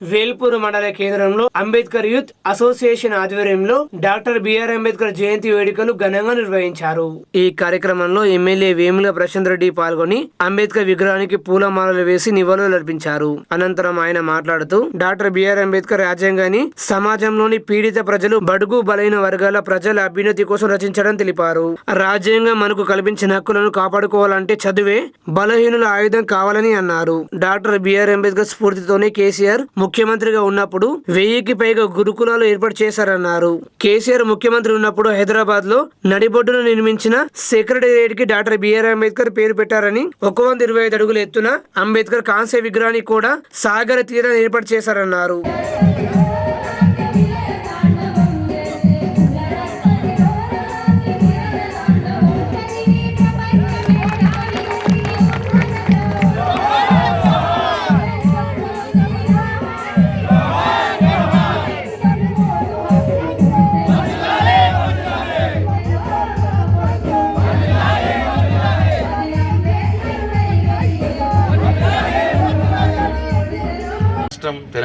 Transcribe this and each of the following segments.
వేల్పూర్ మండల కేంద్రంలో Ambedkar youth association ఆధ్వర్యంలో డాక్టర్ బిఆర్ అంబేద్కర్ జయంతి వేడుకలు ఘనంగా నిర్వహించారు. ఈ కార్యక్రమంలో ఎమ్మెల్యే వేముల ప్రశాంత్ రెడ్డి పాల్గొని అంబేద్కర్ విగ్రహానికి పూలమాలలు వేసి నివాళులు అర్పించారు. అనంతరం ఆయన మాట్లాడుతూ డాక్టర్ బిఆర్ అంబేద్కర్ రాజ్యాంగాన్ని సమాజంలోని పీడిత ప్రజలు బడుగు బలైన వర్గాల ప్రజల అభ్యున్నతి కోసం రచించడం తెలిపారు. రాజ్యాంగం మనకు కల్పించిన హక్కులను కాపాడుకోవాలంటే చదువే బలహీనుల ఆయుధం కావాలని అన్నారు. డాక్టర్ బిఆర్ అంబేద్కర్ స్ఫూర్తితోనే కేసీఆర్ ముఖ్యమంత్రిగా ఉన్నప్పుడు వెయ్యికి పైగా గురుకులాలు ఏర్పాటు చేశారన్నారు. కేసీఆర్ ముఖ్యమంత్రి ఉన్నప్పుడు హైదరాబాద్లో నడిబొడ్డును నిర్మించిన సెక్రటేరియట్కి డాక్టర్ బిఆర్ అంబేద్కర్ పేరు పెట్టారని ఒక వంద ఇరవై ఐదు అడుగుల ఎత్తున అంబేద్కర్ కాంస్య విగ్రహాన్ని కూడా సాగర తీరాన్ని ఏర్పాటు చేశారన్నారు.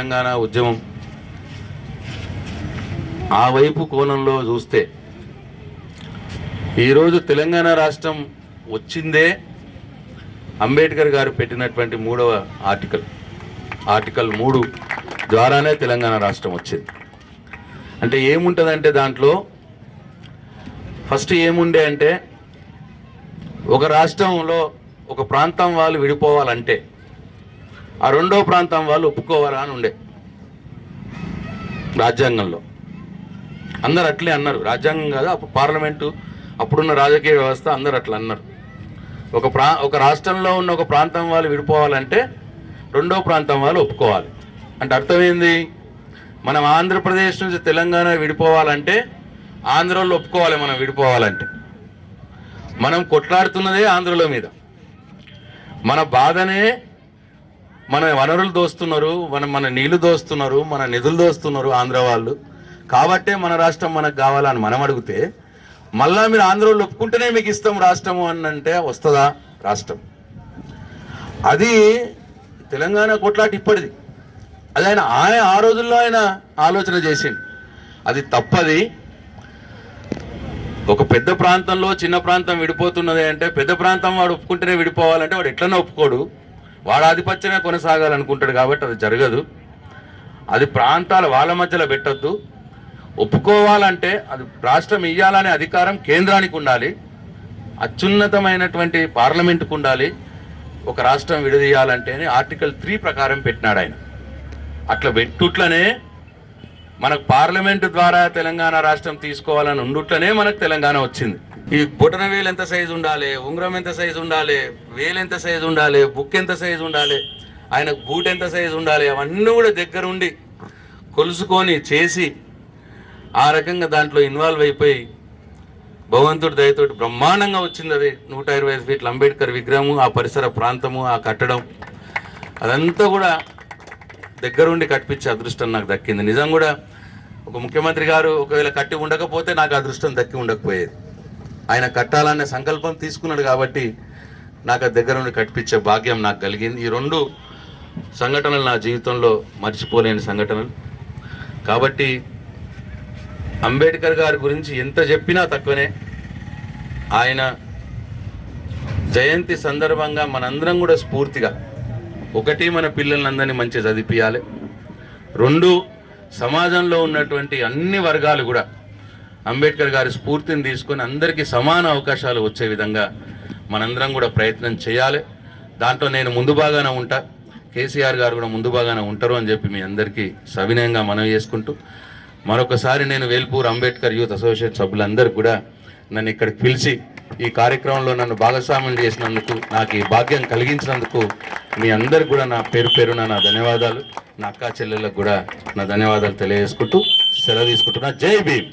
తెలంగాణ ఉద్యమం ఆ వైపు కోణంలో చూస్తే ఈరోజు తెలంగాణ రాష్ట్రం వచ్చిందే అంబేద్కర్ గారు పెట్టినటువంటి మూడవ ఆర్టికల్. ఆర్టికల్ మూడు ద్వారానే తెలంగాణ రాష్ట్రం వచ్చింది. అంటే ఏముంటుందంటే దాంట్లో ఫస్ట్ ఏముండే అంటే ఒక రాష్ట్రంలో ఒక ప్రాంతం వాళ్ళు విడిపోవాలంటే ఆ రెండో ప్రాంతం వాళ్ళు ఒప్పుకోవాలా అని ఉండే. రాజ్యాంగంలో. అందరు అట్లే అన్నారు. రాజ్యాంగం కాదు అప్పుడు పార్లమెంటు అప్పుడున్న రాజకీయ వ్యవస్థ అందరు అట్లా అన్నారు. ఒక ప్రా ఒక రాష్ట్రంలో ఉన్న ఒక ప్రాంతం వాళ్ళు విడిపోవాలంటే రెండో ప్రాంతం వాళ్ళు ఒప్పుకోవాలి. అంటే అర్థమైంది? మనం ఆంధ్రప్రదేశ్ నుంచి తెలంగాణ విడిపోవాలంటే ఆంధ్రలో ఒప్పుకోవాలి మనం విడిపోవాలంటే. మనం కొట్లాడుతున్నదే ఆంధ్రలో మీద. మన బాధనే మన వనరులు దోస్తున్నారు మన మన నీళ్ళు దోస్తున్నారు మన నిధులు దోస్తున్నారు ఆంధ్ర వాళ్ళు. కాబట్టే మన రాష్ట్రం మనకు కావాలని మనం అడిగితే మళ్ళా మీరు ఆంధ్రలో ఒప్పుకుంటేనే మీకు ఇస్తాం రాష్ట్రము అని అంటే వస్తుందా రాష్ట్రం? అది తెలంగాణ కొట్లాట ఇప్పటిది. అది ఆయన ఆయన ఆ రోజుల్లో ఆయన ఆలోచన చేసింది అది తప్పది. ఒక పెద్ద ప్రాంతంలో చిన్న ప్రాంతం విడిపోతున్నది అంటే పెద్ద ప్రాంతం వాడు ఒప్పుకుంటేనే విడిపోవాలంటే వాడు ఎట్లనే ఒప్పుకోడు. వాడు ఆధిపత్యమే కొనసాగాలనుకుంటాడు కాబట్టి అది జరగదు. అది ప్రాంతాల వాళ్ళ మధ్యలో పెట్టద్దు. ఒప్పుకోవాలంటే అది రాష్ట్రం ఇయ్యాలనే అధికారం కేంద్రానికి ఉండాలి. అత్యున్నతమైనటువంటి పార్లమెంటుకు ఉండాలి. ఒక రాష్ట్రం విడదీయాలంటేనే ఆర్టికల్ త్రీ ప్రకారం పెట్టినాడు ఆయన. అట్లా పెట్టుట్లనే మనకు పార్లమెంటు ద్వారా తెలంగాణ రాష్ట్రం తీసుకోవాలని ఉండుట్లనే మనకు తెలంగాణ వచ్చింది. ఈ బొటన వేలు ఎంత సైజు ఉండాలి? ఉంగరం ఎంత సైజు ఉండాలి? వేలు ఎంత సైజు ఉండాలి? బుక్ ఎంత సైజు ఉండాలి? ఆయన బూట్ ఎంత సైజు ఉండాలి? అవన్నీ కూడా దగ్గరుండి కొలుసుకొని చేసి ఆ రకంగా దాంట్లో ఇన్వాల్వ్ అయిపోయి భగవంతుడి దయతోటి బ్రహ్మాండంగా వచ్చింది అది. నూట ఇరవై ఐదు ఫీట్ల అంబేద్కర్ విగ్రహము ఆ పరిసర ప్రాంతము ఆ కట్టడం. అదంతా కూడా దగ్గరుండి కట్టించే అదృష్టం నాకు దక్కింది. నిజం కూడా ఒక ముఖ్యమంత్రి గారు ఒకవేళ కట్టి ఉండకపోతే నాకు అదృష్టం దక్కి ఉండకపోయేది. ఆయన కట్టాలనే సంకల్పం తీసుకున్నాడు కాబట్టి నాకు దగ్గరుండి దగ్గర నుండి కట్టించే భాగ్యం నాకు కలిగింది. ఈ రెండు సంఘటనలు నా జీవితంలో మర్చిపోలేని సంఘటనలు. కాబట్టి అంబేద్కర్ గారి గురించి ఎంత చెప్పినా తక్కువనే. ఆయన జయంతి సందర్భంగా మనందరం కూడా స్ఫూర్తిగా ఒకటి మన పిల్లలందరినీ మంచి చదివిపియాలి. రెండు సమాజంలో ఉన్నటువంటి అన్ని వర్గాలు కూడా అంబేద్కర్ గారి స్ఫూర్తిని తీసుకొని అందరికీ సమాన అవకాశాలు వచ్చే విధంగా మనందరం కూడా ప్రయత్నం చేయాలి. దాంట్లో నేను ముందు బాగానే ఉంటా. కేసీఆర్ గారు కూడా ముందు బాగానే ఉంటారు అని చెప్పి మీ అందరికీ సవినయంగా మనవి చేసుకుంటూ మరొకసారి నేను వేల్పూర్ అంబేద్కర్ యూత్ అసోసియేట్ సభ్యులందరూ కూడా నన్ను ఇక్కడికి పిలిచి ఈ కార్యక్రమంలో నన్ను భాగస్వామ్యం చేసినందుకు నాకు ఈ భాగ్యం కలిగించినందుకు మీ అందరికి కూడా నా పేరు పేరున నా ధన్యవాదాలు. నా అక్కా చెల్లెళ్ళకు కూడా నా ధన్యవాదాలు తెలియజేసుకుంటూ సెలవు తీసుకుంటున్నా. జై భీమ్!